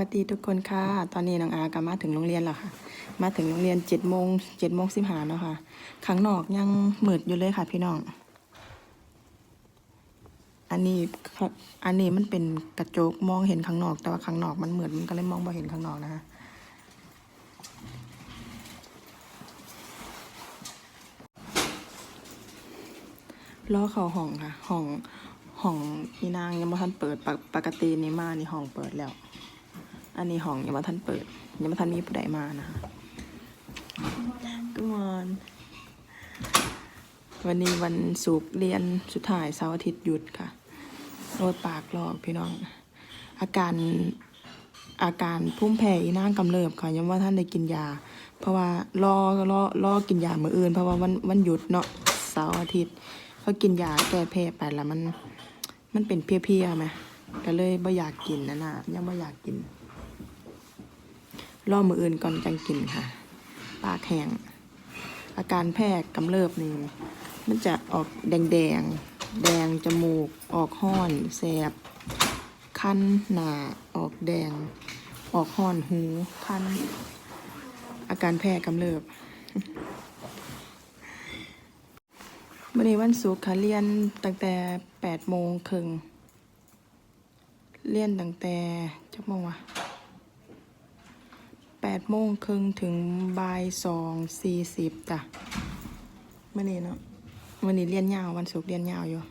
วัสดีทุกคนค่ะ ตอนนี้น้องอากมาถึงโรงเรียนแล้วค่ะ มาถึงโรงเรียนเจ็ดโมงเจ็ดโมงสิบห้าแล้วค่ะข้างนอกยังมืดอยู่เลยค่ะพี่น้อง อันนี้อันนี้มันเป็นกระจกมองเห็นข้างนอก แต่ว่าข้างนอกมันมืดมันก็เลยมองไม่เห็นข้างนอกนะคะล้อเขาห้องค่ะห้องห้องพี่นางยังไม่ทันเปิดปกปกตินี่มานี่ห้องเปิดแล้ว อันนี้ห้องยังม่ทันเปิดยังม่ทันมีผู้ใดมานะคะก็มอนวันนี้วันศุกร์เรียนสุดท้ายเสาร์อาทิตย์หยุดค่ะโรดปากหลอกพี่น้อง อาการอาการพุ่มแพ้อีนางกำเริบค่ะยังว่าท่านได้กินยา เพราะว่ารอรอรอกินยามืออื่น เพราะว่าวันวันหยุดเนาะเสาร์อาทิตย์พอกินยาแก้แพ้ไปแล้วมันมันเป็นเพลียๆไหมก็เลยไม่อยากกินนะน่ะยังไม่อยากกิน รอมืออื่นก่อนจังกินค่ะ ปากแห้งอาการแพ้กำเริบนี่มันจะออกแดงแดงแดงจมูก ออกห้อนแสบ คันหนาออกแดง ออกห้อนหู คัน อาการแพ้กำเริบวันนี้วันศุกร์ค่ะเรียนตั้งแต่แปดโมงครึ่งเรียนตั้งแต่จักโมงวะ แปดโมงครึ่งถึงบ่ายสองสี่สิบจ้ะวันนี้เนาะวันนี้เรียนยาววันศุกร์เรียนยาวอยู่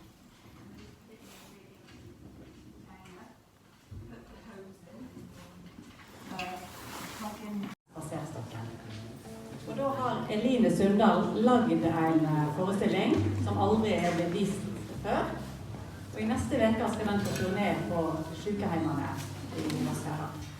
Og da har Eline Sundal lagd en eh, forestilling som aldri er blitt vist før. Og i neste uke skal den på turné på sykehjemmene i Mascara.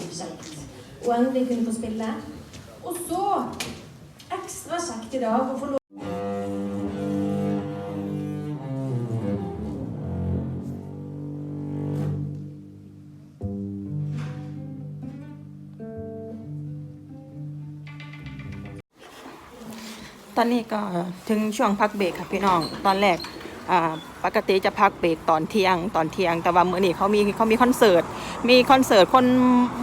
Kjekt. Og endelig kunne få spille. Og så ekstra kjekt i dag å få lov ตอนนี้ก็ถึงช่วงพักเบรกค่ะพี่น้อง ตอนแรกอ่า ปกติจะพักเบรกตอนเที่ยงตอนเที่ยง แต่ว่ามื้อนี้เขามีเขามีคอนเสิร์ต มีคอนเสิร์ตคน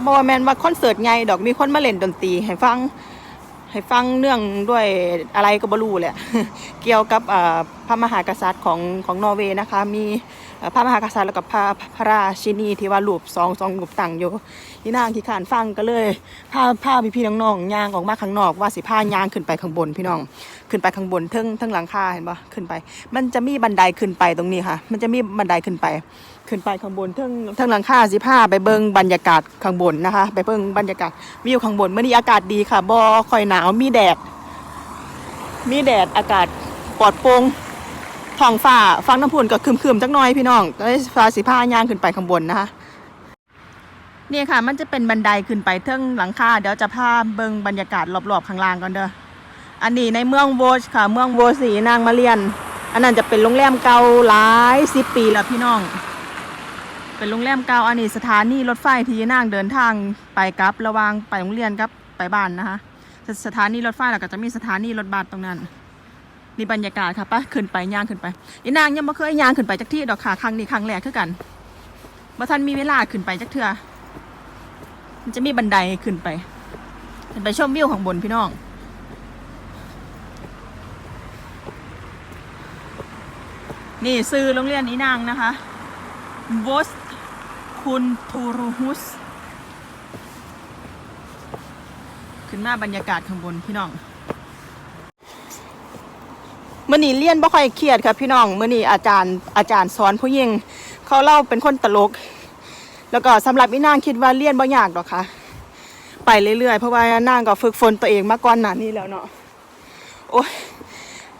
บอแมนว่าคอนเสิร์ตใหญ่ดอกมีคนมาเล่นดนตรีให้ฟังให้ฟังเนื่องด้วยอะไรก็บรู้แหละ เกี่ยวกับอ่าพระมหากษัตริย์ของของนอร์เวย์นะคะ มีพระมหากษัตริย์แล้วก็พระพระราชินีที่ว่ารูปสองสองรูปตั้งอยู่ที่นางที่ขานฟังก็เลยพาพาพี่พี่น้องๆย่างออกมาข้างนอกว่าสิพาย่างขึ้นไปข้างบนพี่น้อง ขึ้นไปข้างบนเทิงเทิงหลังคาเห็นปะขึ้นไป มันจะมีบันไดขึ้นไปตรงนี้ค่ะ มันจะมีบันไดขึ้นไป ขึ้นไปข้างบนเทิงเทิงหลังคาสิพาไปเบิ่งบรรยากาศข้างบนนะคะ ไปเบิ่งบรรยากาศวิวข้างบนเมื่อนี้อากาศดีค่ะบ่ค่อยหนาวมีแดด มีแดดอากาศปลอดโปร่งท้องฟ้าฟังน้ำพุนก็ครึมๆจักหน่อยพี่น้องก็เลยพาสิพาย่างขึ้นไปข้างบนนะคะเนี่ยค่ะ มันจะเป็นบันไดขึ้นไปเทิงหลังคาเดี๋ยวจะพาเบิ่งบรรยากาศรอบๆข้างล่างก่อนเด้อ อันนี้ในเมืองโวชค่ะ เมืองโวสีนางมาเรียน อันนั้นจะเป็นโรงแรมเก่าหลายสิบปีแล้วพี่น้อง เป็นโรงแรมเก่าอันนี้สถานีรถไฟที่นางเดินทางไปกลับระวางไปโรงเรียนกับไปบ้านนะคะ สถานีรถไฟแล้วก็จะมีสถานีรถบัสตรงนั้นนี่บรรยากาศค่ะปะขึ้นไปย่างขึ้นไปอีนางยังไม่เคยย่างขึ้นไปจากที่ดอกค่ะครั้งนี้ครั้งแรกคือกันเมื่อท่านมีเวลาขึ้นไปจากเทื่อมันจะมีบันไดขึ้นไปขึ้นไปชมวิวข้างบนพี่น้อง นี่ซื้อโรงเรียนนี้นางนะคะวอสคุณทูรูฮุส ขึ้นมาบรรยากาศข้างบนพี่น้องมื่อนี้เรียนบ่ค่อยเครียดครับพี่น้องมื่อนี้อาจารย์อาจารย์สอนผู้หญิงเขาเล่าเป็นคนตลก แล้วก็สำหรับอีนางคิดว่าเรียนบ่ยากหรอกค่ะ ไปเรื่อยๆเพราะว่านางก็ฝึกฝนตัวเองมาก่อนหน้านี้แล้วเนาะโอ้ย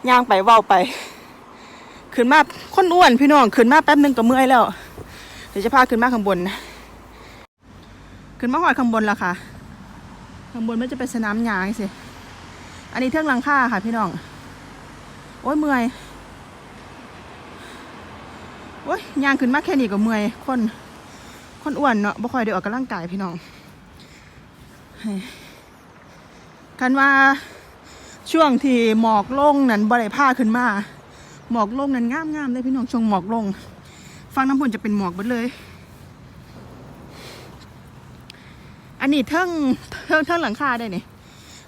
ย่างไปเว้าไป ขึ้นมาคนอ้วนพี่น้องขึ้นมาแป๊บหนึงก็เมื่อยแล้ว เดี๋ยวจะพาขึ้นมาข้างบนนะขึ้นมาหอดข้างบนแล้วค่ะ ข้างบนมันจะเป็นสนามหญ้าสิอันนี้เทือกลังคาค่ะ พี่น้อง โอ้ยเมื่อย โอ้ยยางขึ้นมาแค่นี้ก็เมื่อยคนคนอ้วนเนาะบ่ค่อยได้ออกกำลังกายพี่น้องกันว่าช่วงที่หมอกลงนั้นบ่ได้ผ้าขึ้นมา หมอกลงนั้นงามงามเลยพี่น้องชงหมอกลง ฟังน้ำพนจะเป็นหมอกหมดเลย อันนี้เทิงเทิงเทิงหลังคาได้เนี่ย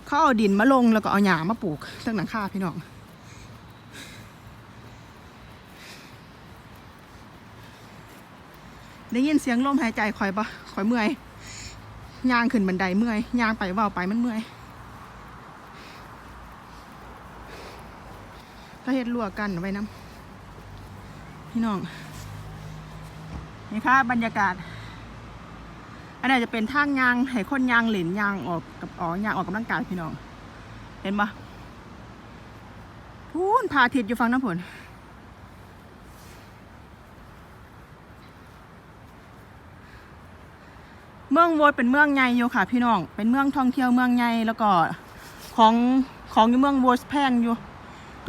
เขาเอาดินมาลงแล้วก็เอาหญ้ามาปลูกเทิงหลังคาพี่น้องได้ยินเสียงลมหายใจคอยปะคอยเมื่อยย่างขึ้นบันไดเมื่อยย่างไปว่าไปมันเมื่อย ก็เฮ็ดลวกกันไว้น้ำพี่น้อง นี่ค่ะบรรยากาศ อันนี้จะเป็นทางยางให้คนยางเหลินยางออกกับอ๋อยางออกกำลังกายพี่น้อง เห็นปะพูนพาทิตย์อยู่ฟังน้ำผลเมืองโวดเป็นเมืองใหญ่อยู่ค่ะ พี่น้อง เป็นเมืองท่องเที่ยวเมืองใหญ่แล้วก็ของของอยู่เมืองโวดแพงอยู่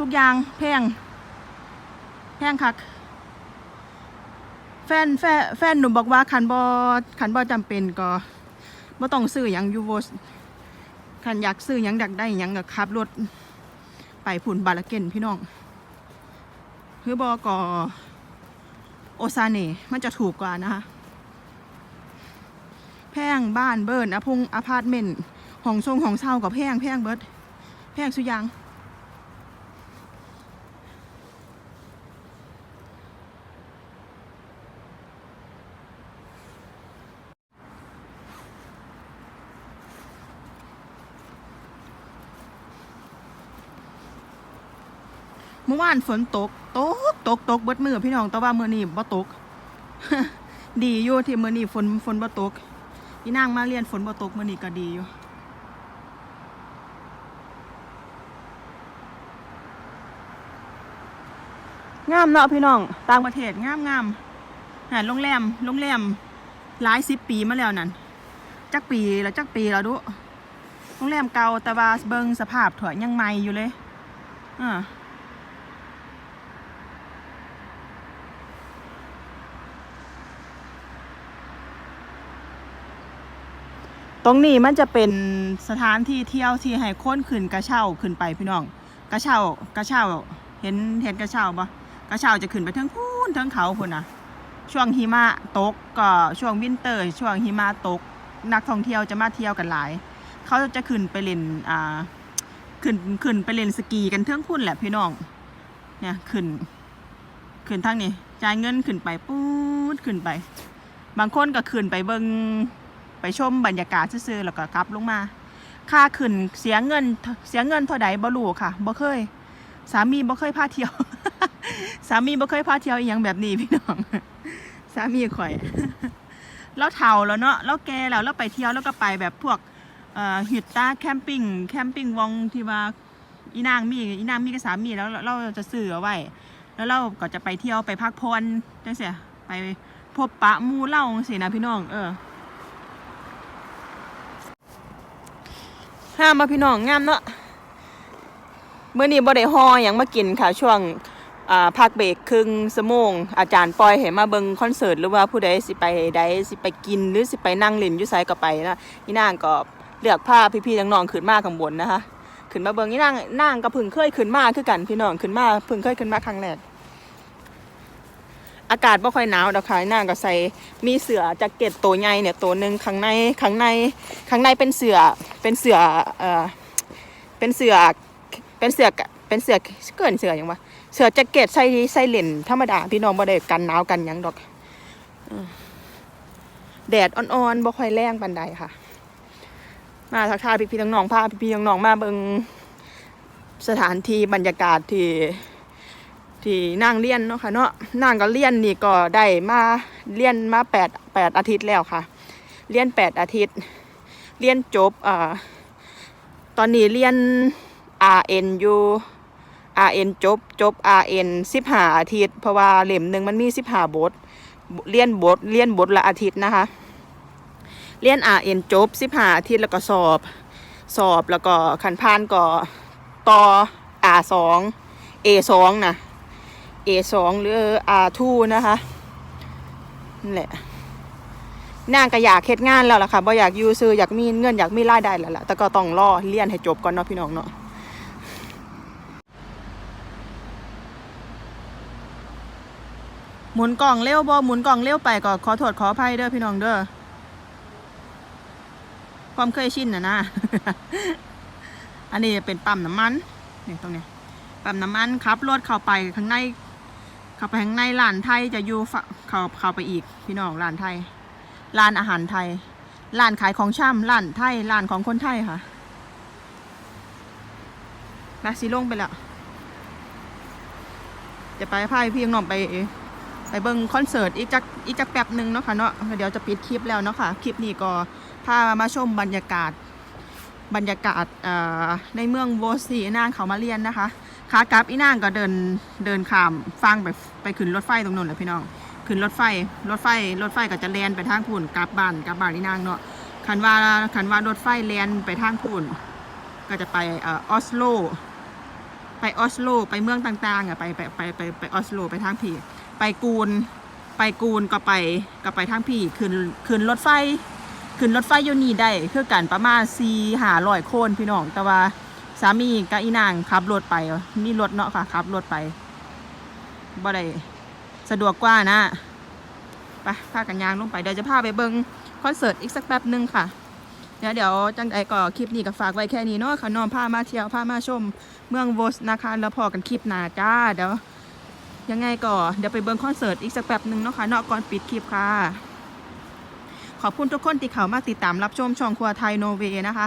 ทุกอย่างแพงแพงคัก แฟนแฟนแฟนหนูบอกว่าคันบอคันบอจำเป็นก็บ่ต้องซื้อหยังยูโวดคันอยากซื้อหยังดักได้หยังก็ขับรถไปผุนบาลาเกนพี่น้องคือบอกอโอซาเน่มันจะถูกกว่านะคะแพงบ้านเบิร์นอพงอพาร์ตเมนต์ห้องทรงห้องเช่ากับแพงแพงเบิร์ดแพงสุดอยาง มื่อวานฝนตก ตก ตก ตกเบิดมือพี่น้อง แต่ว่ามือนี้บ่ตก ดีอยู่ที่มือนี้ฝนฝนบ่ตกพี่นางมาเรียนฝนบ่ตกมื้อนี้ก็ดีอยู่งามเนาะพี่น้อง ต่างประเทศงามงามหาโรงแรมโรงแรมหลายสิบปีมาแล้วนั่นจักปีแล้วจักปีแล้วดูโรงแรมเก่าแต่ว่าเบิงสภาพถอยยังใหม่อยู่เลยอ่า ตรงนี้มันจะเป็นสถานที่เที่ยวที่ให้คนขึ้นกระเช้าขึ้นไปพี่น้อง กระเช้ากระเช้าเห็นเห็นกระเช้าปะกระเช้าจะขึ้นไปทั้งพูนทั้งเขาพุ่นนะช่วงหิมะตกก็ช่วงวินเตอร์ ช่วงหิมะตก นักท่องเที่ยวจะมาเที่ยวกันหลาย เขาจะขึ้นไปเล่นอ่าขึ้นขึ้นไปเล่นสกีกันเทั้งพุ่นแหละพี่น้องเนี่ยขึ้นขึ้นทางนี้จ่ายเงินขึ้นไปปู๊ดขึ้นไป บางคนก็ขึ้นไปเบิง ไปชมบรรยากาศซื่อๆแล้วก็กลับลงมา ค่าขึ้นเสียเงินเสียเงินเท่าใดบ่รู้ค่ะบ่เคย สามีบ่เคยพาเที่ยว สามีบ่เคยพาเที่ยวอีหยังแบบนี้พี่น้อง สามีข่อยเราเฒ่าแล้วเนาะเราแก่แล้วเราไปเที่ยวแล้วก็ไปแบบพวกเอ่อหิตตาแคมปิ้งแคมปิ้งวองที่ว่าอีนางมีอีนางมีกับสามีแล้วเราจะซื้อเอาไว้แล้วเราก็จะไปเที่ยวไปพักผ่อนจังซี่ไปพบปะมูเล่าจังซี่นะพี่น้องเออ ห้ามมาพี่น้องงามเนาะเมื่อนี้บ่ได้ฮออย่างมากินค่ะช่วงอ่าพักเบรกครึ่งสมงอาจารย์ปล่อยให้มาเบิงคอนเสิร์ตหรือว่าผู้ใดสิไปใดสิไปกินหรือสิไปนั่งเล่นอยู่ไสก็ไปนะนี่นางก็เลือกผ้าพี่ๆน้องๆขึ้นมาข้างบนนะคะขึ้นมาเบิงนี่นางนางก็พิ่งเคยขึ้นมาคือกันพี่น้องขึ้นมาพิ่งเคยขึ้นมาครั้งแรก อากาศบ่ค่อยหนาวดอกค่ะนาก็ใส่มีเสือแจ็คเก็ตตัวใหญ่เนี่ยตัวหนึ่งข้างในข้างในข้างในเป็นเสือเป็นเสือเอ่อเป็นเสือเป็นเสือเป็นเสือเกินเสือยังวะเสือแจ็คเก็ตใส่ใส่เลนธรรมดาพี่น้องบ่ได้กันหนาวกันยังดอกแดดอ่อนๆบ่ค่อยแรงปานใดค่ะ มาทักทายพี่ๆน้องๆพาพี่ๆน้องๆมาเบิ่งสถานที่บรรยากาศที่ ที่นั่งเรียนเนาะค่ะเนาะนั่งก็เรียนนี่ก็ได้มาเรียนมาแปดแปดอาทิตย์แล้วค่ะ เรียนแปดอาทิตย์ เรียนจบอ่าตอนนี้เรียน RN อยู่ RN จบจบ RN สิบห้าอาทิตย์ เพราะว่าเล่มหนึ่งมันมีสิบห้าบท เรียนบทเรียนบทละอาทิตย์นะคะ เรียน RN จบสิบห้าอาทิตย์แล้วก็สอบ สอบแล้วก็ขันพานก็ต่อ R2 A2 นะ A2 หรือ R2 นะคะนั่นแหละนางก็อยากเฮ็ดงานแล้วล่ะค่ะบ่อยากอยู่ซื้ออยากมีเงินอยากมีรายได้แล้วล่ะแต่ก็ต้องรอเรียนให้จบก่อนเนาะพี่น้องเนาะหมุนกล่องเร็วบ่หมุนกล่องเร็วไปก็ขอโทษขออภัยเด้อพี่น้องเด้อความเคยชินนะนะอันนี้เป็นปั๊มน้ำมันนี่ตรงนี้ปั๊มน้ำมันขับรถเข้าไปข้างใน เข้าไปข้างในร้านไทยจะอยู่ฝเข้าเข้าไปอีกพี่น้องร้านไทยร้านอาหารไทยร้านขายของช่ำร้านไทยร้านของคนไทยค่ะมาสีลงไปแล้วจะไปพายพี่น้องไปไปเบิ่งคอนเสิร์ตอีกจักอีกจักแป๊บหนึ่งเนาะค่ะเนาะเดี๋ยวจะปิดคลิปแล้วเนาะค่ะคลิปนี้ก็พามาชมบรรยากาศบรรยากาศเอ่อในเมืองโวสีนางเขามาเรียนนะคะ ขากลับอีนางก็เดินเดินข้ามฟังไปไปขึ้นรถไฟตรงนู้นเลยพี่น้องขึ้นรถไฟรถไฟรถไฟก็จะแลนไปทางพุ่นกลับบ้านกลับบ้านอีนางเนาะคันว่าคันว่ารถไฟแลนไปทางพุ่นก็จะไปออสโล ไปออสโล ไปเมืองต่างๆอะไปไปไปไปไปออสโล ไปทางพี่ไปกูนไปกูนก็ไปก็ไปทางพี่ขึ้นขึ้นรถไฟขึ้นรถไฟยูนีได้คือกันประมาณสี่หาร้อยโคนพี่น้องแต่ว่า สามีกับอีนางขับรถไป มีรถเนาะค่ะขับรถไปบ่ได้สะดวกกว่านะไปพากันยางลงไปเดี๋ยวจะพาไปเบิงคอนเสิร์ตอีกสักแป๊บหนึงค่ะเดี๋ยวเดี๋ยวจังใดก็คลิปนี้ก็ฝากไว้แค่นี้เนาะค่ะน้องพามาเที่ยวพามาชม เมืองโวสนะคะแล้วพอกันคลิปหน้าจ้าเดี๋ยวยังไงก็เดี๋ยวไปเบิงคอนเสิร์ตอีกสักแป๊บหนึงเนาะค่ะเนาะก่อนปิดคลิปค่ะ ขอบคุณทุกคนที่เข้ามาติดตามรับชมช่องครัวไทยโนเวนะคะ